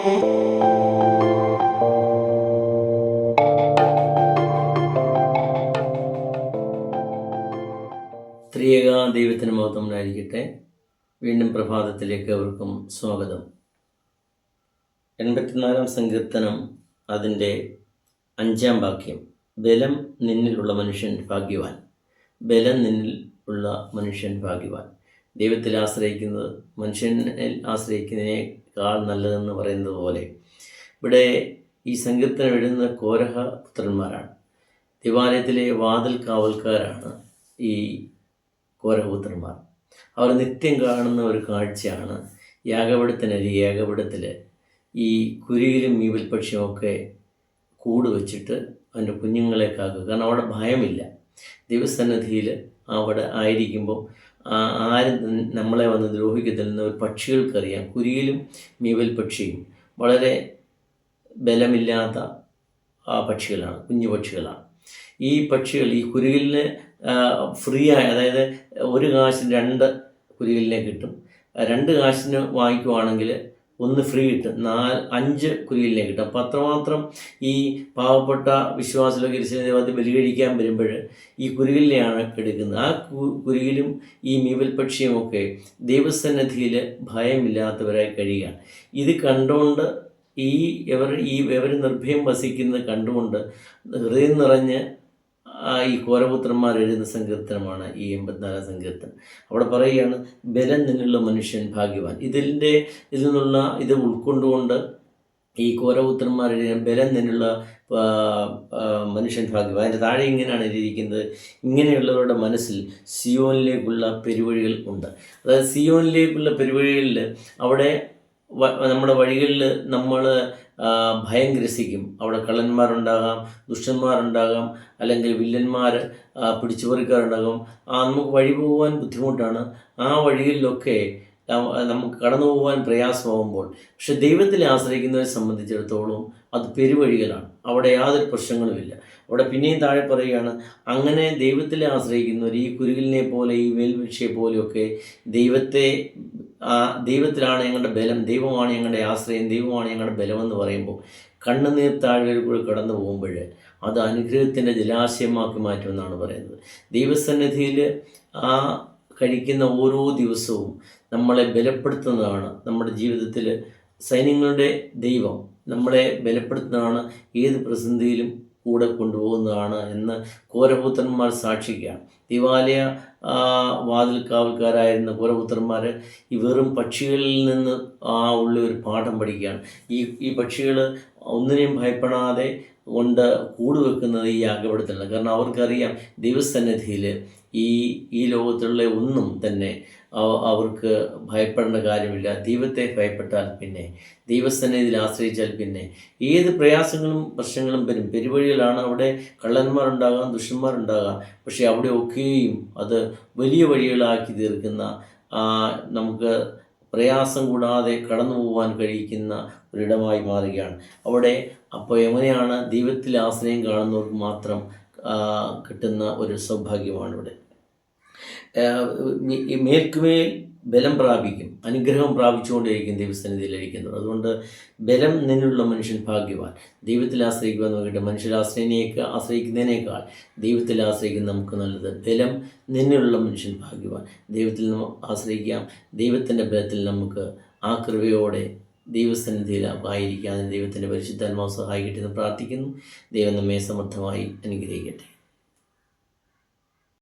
ത്രിയേക ദൈവത്തിന് മഹത്വം ഉണ്ടായിരിക്കട്ടെ. വീണ്ടും പ്രഭാതത്തിലേക്ക് അവർക്കും സ്വാഗതം. എൺപത്തിനാലാം സങ്കീർത്തനം അതിന്റെ അഞ്ചാം വാക്യം. ബലം നിന്നിലുള്ള മനുഷ്യൻ ഭാഗ്യവാൻ. ബലം നിന്നിൽ ഉള്ള മനുഷ്യൻ ഭാഗ്യവാൻ. ദൈവത്തിൽ ആശ്രയിക്കുന്നത് മനുഷ്യനിൽ ആശ്രയിക്കുന്നതിനേക്കാൾ നല്ലതെന്ന് പറയുന്നത് പോലെ. ഇവിടെ ഈ സംഘത്തിന് എഴുതുന്ന കോരഹ പുത്രന്മാരാണ്. ദിവാലയത്തിലെ വാതിൽ കാവൽക്കാരാണ് ഈ കോരഹപുത്രന്മാർ അവർ നിത്യം കാണുന്ന ഒരു കാഴ്ചയാണ്. യാഗപടത്തിനരി യാഗപടത്തിൽ ഈ കുരിയിലും ഈ വിൽപക്ഷമൊക്കെ കൂട് വെച്ചിട്ട് അതിന്റെ കുഞ്ഞുങ്ങളെ കാക്കുക. കാരണം അവിടെ ഭയമില്ല. ദൈവസന്നിധിയിൽ അവിടെ ആയിരിക്കുമ്പോൾ ആരും നമ്മളെ വന്ന് ദ്രോഹിക്കത്തില്ലെന്ന് ഒരു പക്ഷികൾക്കറിയാം. കുരിയിലും മീവൽ പക്ഷിയും. വളരെ ബലമില്ലാത്ത പക്ഷികളാണ് കുഞ്ഞു പക്ഷികളാണ്. ഈ പക്ഷികൾ ഈ കുരുകിലിന് ഫ്രീ ആയി അതായത് ഒരു കാശിന് രണ്ട് കുരുകിലിനെ കിട്ടും. രണ്ട് കാശിന് വാങ്ങിക്കുവാണെങ്കിൽ ഒന്ന് ഫ്രീ കിട്ടും. നാല് അഞ്ച് കുരുകിലിനെ കിട്ടും. അപ്പം അത്രമാത്രം ഈ പാവപ്പെട്ട വിശ്വാസികളൊക്കെ ദേവത്തെ ബലികഴിക്കാൻ വരുമ്പോൾ ഈ കുരുകിലിനെയാണ് എടുക്കുന്നത്. ആ കുരുകിലും ഈ മീവൽ പക്ഷിയുമൊക്കെ ദൈവസന്നിധിയിൽ ഭയമില്ലാത്തവരായി കഴിയുകയാണ്. ഇത് കണ്ടുകൊണ്ട് ഈ ഇവർ ഈ ഇവർ നിർഭയം വസിക്കുന്നത് കണ്ടുകൊണ്ട് ഹൃദയം നിറഞ്ഞ് ഈ കോരപുത്രന്മാർ എഴുതുന്ന സങ്കീർത്തനമാണ് ഈ എൺപത്തിനാലാം സങ്കീർത്തനം. അവിടെ പറയുകയാണ് ബലം നിന്നുള്ള മനുഷ്യൻ ഭാഗ്യവാൻ. ഇതിന്റെ ഇതിൽ നിന്നുള്ള ഇത് ഉൾക്കൊണ്ടുകൊണ്ട് ഈ കോരപുത്രന്മാർ ബലം നിന്നുള്ള മനുഷ്യൻ ഭാഗ്യവാൻ. അതിന്റെ താഴെ ഇങ്ങനെയാണ് എഴുതിയിരിക്കുന്നത് ഇങ്ങനെയുള്ളവരുടെ മനസ്സിൽ സിയോനിലേക്കുള്ള പെരുവഴികൾ ഉണ്ട്. അതായത് സിയോനിലേക്കുള്ള പെരുവഴികളിൽ അവിടെ നമ്മുടെ വഴികളിൽ നമ്മൾ ഭയം ഗ്രസിക്കും. അവിടെ കള്ളന്മാരുണ്ടാകാം ദുഷ്ടന്മാരുണ്ടാകാം അല്ലെങ്കിൽ വില്ലന്മാർ പിടിച്ചുപറിക്കാറുണ്ടാകും ആ നമുക്ക് വഴി പോകുവാൻ ബുദ്ധിമുട്ടാണ്. ആ വഴിയിലൊക്കെ നമുക്ക് കടന്നു പോകാൻ പ്രയാസമാകുമ്പോൾ പക്ഷെ ദൈവത്തിൽ ആശ്രയിക്കുന്നവരെ സംബന്ധിച്ചിടത്തോളം അത് പെരുവഴികളാണ്. അവിടെ യാതൊരു പ്രശ്നങ്ങളുമില്ല. അവിടെ പിന്നെയും താഴെ പറയുകയാണ് അങ്ങനെ ദൈവത്തിൽ ആശ്രയിക്കുന്നവർ ഈ കുരുകിലിനെ പോലെ ഈ വേൽവൃക്ഷയെ പോലെയൊക്കെ ദൈവത്തെ ദൈവത്തിലാണ് ഞങ്ങളുടെ ബലം ദൈവമാണ് ഞങ്ങളുടെ ആശ്രയം ദൈവമാണ് ഞങ്ങളുടെ ബലമെന്ന് പറയുമ്പോൾ കണ്ണുനീർ താഴ്വരയിൽ കൂടി കടന്നു പോകുമ്പോൾ അത് അനുഗ്രഹത്തിന്റെ ജലാശയമാക്കി മാറ്റുമെന്നാണ് പറയുന്നത്. ദൈവസന്നിധിയിൽ ആ കഴിക്കുന്ന ഓരോ ദിവസവും നമ്മളെ ബലപ്പെടുത്തുന്നതാണ് നമ്മുടെ ജീവിതത്തിൽ സൈന്യങ്ങളുടെ ദൈവം. നമ്മളെ ബലപ്പെടുത്തുന്നതാണ് ഏത് പ്രതിസന്ധിയിലും കൂടെ കൊണ്ടുപോകുന്നതാണ് എന്ന് കോരപുത്രന്മാർ സാക്ഷിക്കുകയാണ്. ദിവാലയ വാതിൽക്കാവൽക്കാരായിരുന്ന വാതിൽ കാവൽക്കാരായിരുന്ന കോരപുത്രന്മാർ ഈ വെറും പക്ഷികളിൽ നിന്ന് ആ ഉള്ള ഒരു പാഠം പഠിക്കുകയാണ്. ഈ ഈ പക്ഷികൾ ഒന്നിനെയും ഭയപ്പെടാതെ കൊണ്ട് കൂടുവെക്കുന്നത് ഈ യാഗപടത്തിലാണ് കാരണം അവർക്കറിയാം ദൈവസന്നിധിയിൽ ഈ ഈ ലോകത്തിലുള്ള ഒന്നും തന്നെ അവർക്ക് ഭയപ്പെടേണ്ട കാര്യമില്ല. ദൈവത്തെ ഭയപ്പെട്ടാൽ പിന്നെ ദൈവസന്നിധിയിൽ ആശ്രയിച്ചാൽ പിന്നെ ഏത് പ്രയാസങ്ങളും പ്രശ്നങ്ങളും വരും. പെരുവഴികളാണ് അവിടെ കള്ളന്മാരുണ്ടാകാം ദുഷ്ടന്മാരുണ്ടാകാം. പക്ഷേ അവിടെ ഒക്കെയും അത് വലിയ വഴികളാക്കി തീർക്കുന്ന നമുക്ക് പ്രയാസം കൂടാതെ കടന്നു പോകാൻ കഴിയിക്കുന്ന ഒരിടമായി മാറുകയാണ്. അവിടെ അപ്പോൾ എങ്ങനെയാണ് ദൈവത്തിൽ ആശ്രയം കാണുന്നവർക്ക് മാത്രം കിട്ടുന്ന ഒരു സൗഭാഗ്യമാണ് ഇവിടെ മേൽക്കുമേൽ ബലം പ്രാപിക്കും അനുഗ്രഹം പ്രാപിച്ചുകൊണ്ടിരിക്കും ദൈവസന്നിധിയിലിരിക്കുന്നത് അതുകൊണ്ട് ബലം നിന്നുള്ള മനുഷ്യൻ ഭാഗ്യവാൻ. ദൈവത്തിൽ ആശ്രയിക്കുവാൻ നോക്കിയിട്ട് മനുഷ്യരെ ആശ്രയിനേക്ക് ആശ്രയിക്കുന്നതിനേക്കാൾ ദൈവത്തിൽ ആശ്രയിക്കുന്ന നമുക്ക് നല്ലത് ബലം നിന്നുള്ള മനുഷ്യൻ ഭാഗ്യവാൻ. ദൈവത്തിൽ നമ്മൾ ആശ്രയിക്കാം. ദൈവത്തിന്റെ ബലത്തിൽ നമുക്ക് ആ കൃപയോടെ ദൈവസന്നിധിയിൽ ആയിരിക്കാൻ ദൈവത്തിന്റെ പരിശുദ്ധാത്മാവ് സഹായിക്കട്ടെ എന്ന് പ്രാർത്ഥിക്കുന്നു. ദൈവം നമ്മെ സമർത്ഥമായി അനുഗ്രഹിക്കട്ടെ.